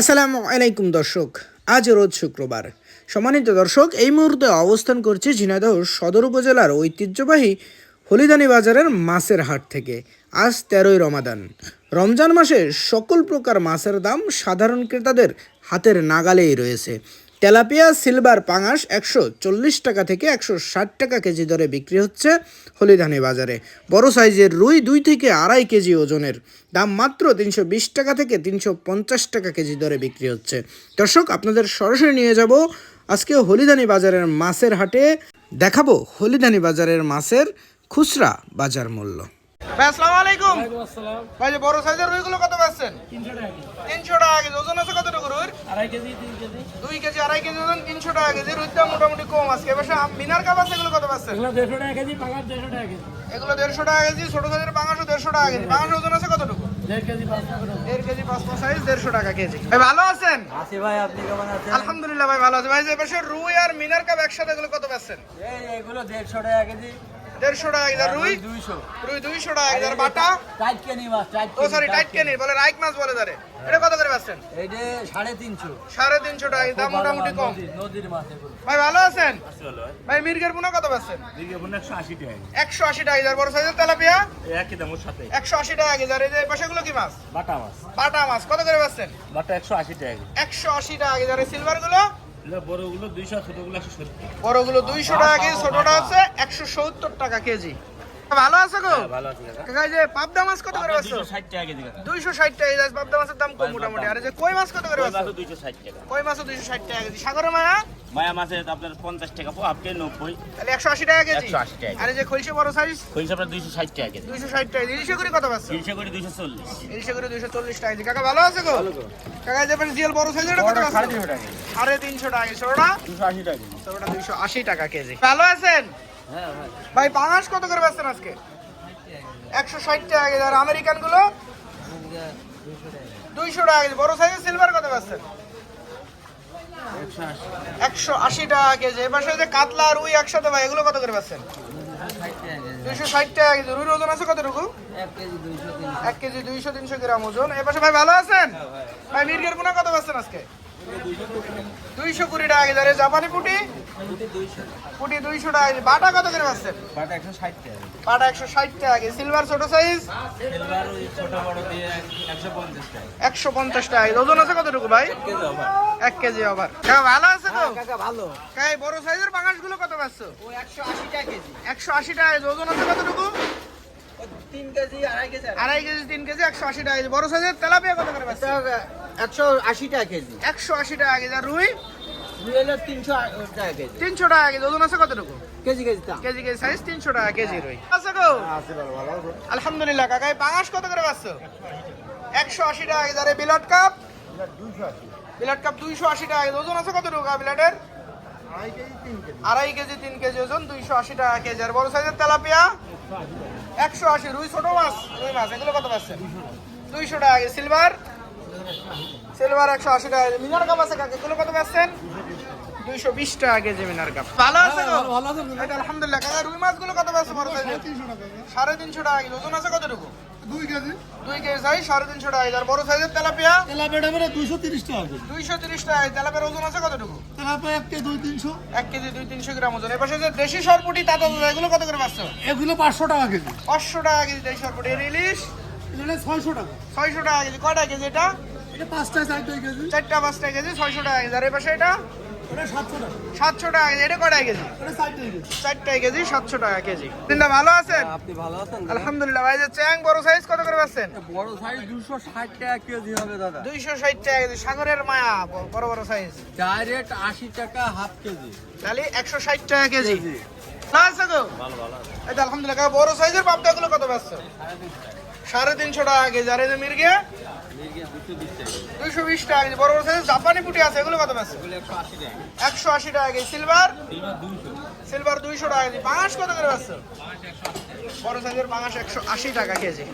আসসালামু আলাইকুম, দর্শক। আজ রোজ শুক্রবার। সম্মানিত দর্শক, এই মুহূর্তে অবস্থান করছি ঝিনাইদহ সদর উপজেলার ঐতিহ্যবাহী হলিদানি বাজারের মাছের হাট থেকে। আজ তেরোই রমাদান। রমজান মাসে সকল প্রকার মাছের দাম সাধারণ ক্রেতাদের হাতের নাগালেই রয়েছে। তেলাপিয়া সিলভার পাঙাশ একশো চল্লিশ টাকা থেকে একশো ষাট টাকা কেজি দরে বিক্রি হচ্ছে হলিধানি বাজারে। বড় সাইজের রুই দুই থেকে আড়াই কেজি ওজনের। দাম মাত্র তিনশো বিশ টাকা থেকে তিনশো পঞ্চাশ টাকা কেজি দরে বিক্রি হচ্ছে। দর্শক আপনাদের সরাসরি নিয়ে যাব আজকে হলিধানি বাজারের মাছের হাটে। দেখাবো হলিধানি বাজারের মাছের খুচরা বাজার মূল্য। ভাই আসসালামু আলাইকুম। আসসালাম। ভাই বড় সাইজের রুইগুলো কত পাচ্ছেন? তিনশো টাকা কেজি। তিনশো টাকা কেজি। ওজন আছে কতটুকু দুই কেজি আড়াই কেজি ওজন তিনশো টাকা কেজি। মোটামুটি কম এবার মিনার কাপ আছে এগুলো কত এগুলো দেড়শো টাকা কেজি দেড়শো টাকা কেজি। এগুলো দেড়শো টাকা কেজি ছোট সাইজের পাঙাশও দেড়শো টাকা কেজি। পাঙাশ ওজন আছে কতটুকু? আলহামদুলিল্লাহ ভাই ভালো আছে। ভাই যে রুই আর মিনার কাপ একসাথে এগুলো কত পাচ্ছেন? এগুলো দেড়শো টাকা কেজি। দেড়শো টাকা কেজি রুই রুই দুইশো টাকা কেজি বাটা? টাইট কেনি মাছ টাইট ও সরি টাইট কেনি বলে রাইক মাছ বলে ধরে এটা কত করে পাচ্ছেন সাড়ে তিনশো। সাড়ে তিনশো টাকা দাম মোটামুটি কম। নদীর- নদীর মাছ ভাই ভালো আছেন? ভাই। মির্গের পোনা কত পাচ্ছেন একশো আশি টাকা বড় সাইজের তেলাপিয়া? একই দাম ওর সাথে। একশো আশি টাকা এই যে পাশেগুলো কি মাছ? বাটা মাছ। বাটা মাছ। কত করে পাচ্ছেন বাটা একশো আশি টাকা একশো আশি টাকা সিলভারগুলো? বড়গুলো দুইশো ছোটগুলো একশো সত্তর। বড়গুলো দুইশো টাকা কেজি ছোটটা হচ্ছে একশো সত্তর টাকা কেজি ভালো আছে গো ভালো আছে কাকা যে পাবদা মাছ কত করে দুইশো ষাট টাকা কেজি কাকা দুইশো ষাট টাকা কেজি পাবদা মাছের দাম কম মোটামুটি আর যে কই মাছ কত করে দুইশো ষাট টাকা কই দুইশো ষাট টাকা কেজি সাগরের মায়া মায়া মাছের আপনার পঞ্চাশ টাকা পো আপনি নব্বই তাহলে একশো আশি টাকা কেজি 180 টাকা। আর যে খলসি বড় সাইজ খৈস আপনার দুইশো ষাট টাকা কেজি দুইশো ষাট টাকা ইলিশে করে কত পাচ্ছ তিনশো করে দুইশো চল্লিশ ইলিশে করে দুইশো চল্লিশ টাকা কেজি কাকা ভালো আছে গো কাকা যে জিএল বড় সাইজের কত পাচ্ছ সাড়ে তিনশো টাকা কেজি ছোটটা দুশো আশি টাকা কেজি ছোটটা দুইশো আশি টাকা কেজি ভালো আছেন হ্যাঁ ভাই। ভাই পাঙাশ কত করে বেচছেন আজকে? একশো ষাট টাকা কেজি। আর আমেরিকানগুলো দুইশো টাকা কেজি। বড় সাইজের সিলভার কত বেচছেন? একশো আশি টাকা কেজি। এবার যে কাতলা আর রুই একসাথে ভাই এগুলো কত করে বেচছেন? দুইশো ষাট টাকা কেজি। রুইর ওজন আছে কতটুকু? এক কেজি দুইশো এক কেজি দুইশো তিনশো গ্রাম ওজন। এবার ভাই ভালো আছেন? ভাই। মির্গের গুণা কত বেচছেন আজকে? দুইশো কুড়ি টাকা কেজি আর এই জাপানি পুটি? পুটি দুইশো টাকা কেজি বাটা কত করে বেচছেন বাটা একশো ষাট টাকা পাটা একশো ষাট টাকা কেজি সিলভার ছোট সাইজ সিলভার ওই ছোট বড় দিয়ে একশো পঞ্চাশ টাকা ওজন আছে কতটুকু ভাই? কেজি আবার এক কেজি আবার কাকা ভালো আছে তো? কাকা ভালো। কাকা বড় সাইজের পাঙাশগুলো কত পাচ্ছ? ও একশো আশি টাকা কেজি। একশো আশি টাকা ওজন আছে কতটুকু? ও তিন কেজি আড়াই কেজি। আড়াই কেজি তিন কেজি একশো আশি টাকা বড় সাইজের তেলাপিয়া কত করে পাচ্ছ? একশো আশি টাকা কেজি। একশো আশি টাকা কেজি। আর রুই? দুই হলো তিনশো টাকা কেজি। তিনশো টাকা কেজি। ওজন আছে কতটুকু? KG KG KG KG size তিনশো টাকা কেজি রুই। আছে গো? আলহামদুলিল্লাহ কাকা পাঙাশ কত করে পাচ্ছ? একশো আশি টাকা কেজি। আর বিলাট কাপ বিলাট কাপ দুইশো আশি টাকা কেজি। ওজন আছে কতটুকু বিলাটের আড়াই কেজি তিন কেজি। ওজন দুইশো আশি টাকা কেজি। আর বড় সাইজের তেলাপিয়া? একশো আশি রুই ছোট মাছ? রুই মাছ। এগুলো কত পাচ্ছেন? দুইশো টাকা। সিলভার সিলভার একশো আশি টাকা মিনার কাপ আছে কাকে? এগুলো কত পাচ্ছেন? দুইশো বিশ টাকা কেজি মিনার কাপ। ভালো আছে গো এই তো আলহামদুলিল্লাহ। কাকা রুই মাছগুলো কত পাচ্ছে বড় সাইজের? সাড়ে তিনশো টাকা কেজি। ওজন আছে কতটুকু? দুই কেজি। দুই কেজি সাইজ সাড়ে তিনশো টাকা আর বড় সাইজের তেলাপিয়া? তেলাপিয়াটা বেড়ে দুইশো তিরিশ টাকা দুইশো তিরিশ টাকা তেলাপিয়ার ওজন আছে কতটুকু? তেলাপিয়া এক কেজি দুই তিনশো। এক কেজি দুই তিনশো গ্রাম ওজন। এপাশে যে দেশি সরপুটি তাতা এগুলো কত করে পাচ্ছ? এগুলো পাঁচশো টাকা কেজি। পাঁচশো টাকা কেজি দেশি সরপুটি। ইলিশ? ছয়শো টাকা। ছয়শো টাকা কেজি। কয়টা কেজি এটা? এটা পাঁচটা চারটে কেজি। চারটা পাঁচটা কেজি ছয়শো টাকা কেজি। আর এপাশে এটা? এটা সাতশো টাকা। সাতশো টাকা কেজি। এটা কয়টা কেজি? এটা চারটে কেজি। সাতশো টাকা কেজি। তিনটা ভালো আছেন? আপনি ভালো আছেন? আলহামদুলিল্লাহ। ভাই চ্যাং বড় সাইজ কত করে পাচ্ছেন? বড় সাইজ দুশো ষাট টাকা কেজি হবে দাদা। দুইশো ষাট টাকা কেজি। সাগরের মায়া বড় বড় সাইজ ডাইরেক্ট আশি টাকা হাফ কেজি। তাহলে একশো ষাট টাকা কেজি। আছে এই আলহামদুলিল্লাহ। বড় সাইজের পাবদা গুলো কত পাচ্ছ? সাড়ে তিনশো টাকা কেজি। আর এই যে মির্গে, দুইশো বিশ টাকা কেজি। বড় বড় সাইজের জাপানি পুটি আছে, এগুলো কত আছে একশো আশি টাকা কেজি। সিলভার? সিলভার দুইশো টাকা কেজি। বাঁশ কত করে পাচ্ছ বড় সাইজের বাঁশ একশো আশি টাকা কেজি।